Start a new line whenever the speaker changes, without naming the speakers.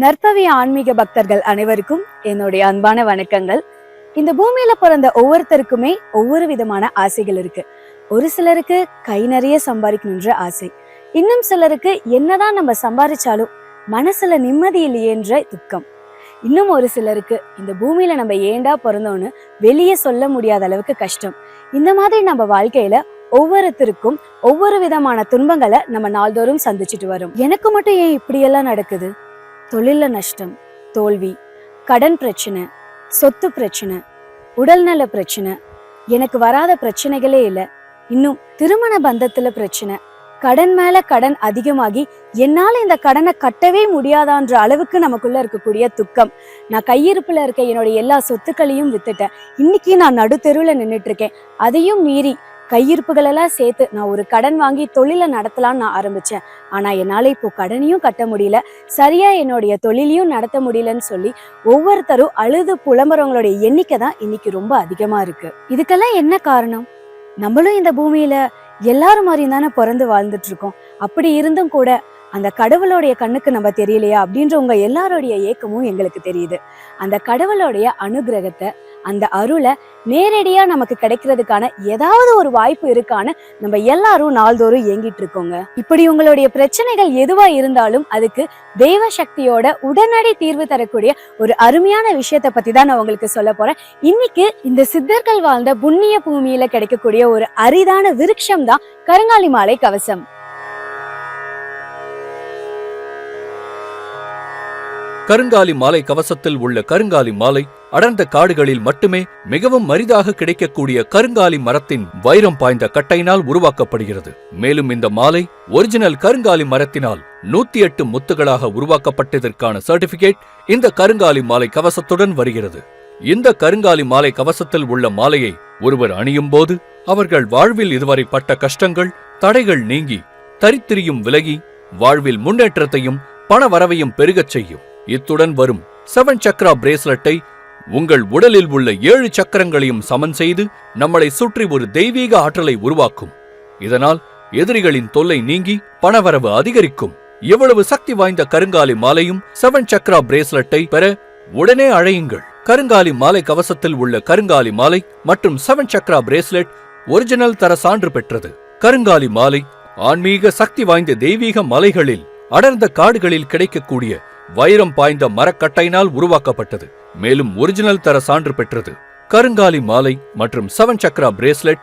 நற்பவி ஆன்மீக பக்தர்கள் அனைவருக்கும் என்னுடைய அன்பான வணக்கங்கள். இந்த பூமியில பிறந்த ஒவ்வொருத்தருக்குமே ஒவ்வொரு விதமான ஆசைகள் இருக்கு. ஒரு சிலருக்கு கை நிறைய சம்பாதிக்கணுன்ற ஆசை. இன்னும் சிலருக்கு என்னதான் நம்ம சம்பாதிச்சாலும் மனசுல நிம்மதி இல்லையேன்ற துக்கம். இன்னும் ஒரு சிலருக்கு இந்த பூமியில நம்ம ஏண்டா பிறந்தோன்னு வெளியே சொல்ல முடியாத அளவுக்கு கஷ்டம். இந்த மாதிரி நம்ம வாழ்க்கையில ஒவ்வொருத்தருக்கும் ஒவ்வொரு விதமான துன்பங்களை நம்ம நாள்தோறும் சந்திச்சுட்டு வரும். எனக்கு மட்டும் ஏன் இப்படியெல்லாம் நடக்குது? தொழில நஷ்டம் தோல்வி கடன் பிரச்சனை சொத்து பிரச்சனை உடல்நல பிரச்சனை. எனக்கு வராத பிரச்சனைகளே இல்லை. இன்னும் திருமண பந்தத்துல பிரச்சனை. கடன் மேல கடன் அதிகமாகி என்னால இந்த கடனை கட்டவே முடியாதான்ற அளவுக்கு நமக்குள்ள இருக்கக்கூடிய துக்கம். நான் கையிருப்புல இருக்க என்னுடைய எல்லா சொத்துக்களையும் வித்துட்டேன். இன்னைக்கு நான் நடுத்தெருவில் நின்றுட்டு இருக்கேன். அதையும் மீறி கையிருப்புகளெல்லாம் சேர்த்து நான் ஒரு கடன் வாங்கி தொழிலை நடத்தலாம்னு நான் ஆரம்பித்தேன் ஆனால் என்னால் இப்போ கடனையும் கட்ட முடியல. சரியாக என்னுடைய தொழிலையும் நடத்த முடியலன்னு சொல்லி ஒவ்வொருத்தரும் அழுது புலம்புறவங்களுடைய எண்ணிக்கை தான் இன்னைக்கு ரொம்ப அதிகமாக இருக்கு. இதுக்கெல்லாம் என்ன காரணம்? நம்மளும் இந்த பூமியில் எல்லாரும் மாதிரியும் தானே பிறந்து வாழ்ந்துட்டு இருக்கோம் அப்படி இருந்தும் கூட அந்த கடவுளுடைய கண்ணுக்கு நம்ம தெரியலையா? அப்படின்ற உங்க எல்லாருடைய ஏக்கமும் எங்களுக்கு தெரியுது. அந்த கடவுளுடைய அனுகிரகத்தை அந்த அருளை நேரடியா நமக்கு கிடைக்கிறதுக்கான ஏதாவது ஒரு வாய்ப்பு இருக்கான்னு நம்ம எல்லாரும் நாள்தோறும் ஏங்கிட்டு இருக்கோங்க. இப்படி உங்களுடைய பிரச்சனைகள் எதுவா இருந்தாலும் அதுக்கு தெய்வ சக்தியோட உடனடி தீர்வு தரக்கூடிய ஒரு அருமையான விஷயத்தை பத்தி தான் நான் உங்களுக்கு சொல்ல போறேன். இன்னைக்கு இந்த சித்தர்கள் வாழ்ந்த புண்ணிய பூமியில கிடைக்கக்கூடிய ஒரு அரிதான விருட்சம் தான் கருங்காலி மாலை கவசம்.
கருங்காலி மாலை கவசத்தில் உள்ள கருங்காலி மாலை அடர்ந்த காடுகளில் மட்டுமே மிகவும் அரிதாக கிடைக்கக்கூடிய கருங்காலி மரத்தின் வைரம் பாய்ந்த கட்டையினால் உருவாக்கப்படுகிறது. மேலும் இந்த மாலை ஒரிஜினல் கருங்காலி மரத்தினால் நூத்தி எட்டு முத்துகளாக உருவாக்கப்பட்டதற்கான சர்டிபிகேட் இந்த கருங்காலி மாலை கவசத்துடன் வருகிறது. இந்த கருங்காலி மாலை கவசத்தில் உள்ள மாலையை ஒருவர் அணியும் போது அவர்கள் வாழ்வில் இதுவரை பட்ட கஷ்டங்கள் தடைகள் நீங்கி தரித்திரியும் விலகி வாழ்வில் முன்னேற்றத்தையும் பண வரவையும் பெருகச் செய்யும். இத்துடன் வரும் செவன் சக்ரா பிரேஸ்லெட்டை உங்கள் உடலில் உள்ள ஏழு சக்கரங்களையும் சமன் செய்து நம்மளை சுற்றி ஒரு தெய்வீக ஆற்றலை உருவாக்கும். இதனால் எதிரிகளின் தொல்லை நீங்கி பணவரவு அதிகரிக்கும். எவ்வளவு சக்தி வாய்ந்த கருங்காலி மாலையும் செவன் சக்ரா பிரேஸ்லெட்டை பெற உடனே அழையுங்கள். கருங்காலி மாலை கவசத்தில் உள்ள கருங்காலி மாலை மற்றும் செவன் சக்ரா பிரேஸ்லெட் ஒரிஜினல் தர சான்று பெற்றது. கருங்காலி மாலை ஆன்மீக சக்தி வாய்ந்த தெய்வீக மலைகளில் அடர்ந்த காடுகளில் கிடைக்கக்கூடிய வைரம் பாய்ந்த மரக்கட்டையினால் உருவாக்கப்பட்டது. மேலும் ஒரிஜினல் தர சான்று பெற்றது. கருங்காலி மாலை மற்றும் செவன் சக்ரா பிரேஸ்லெட்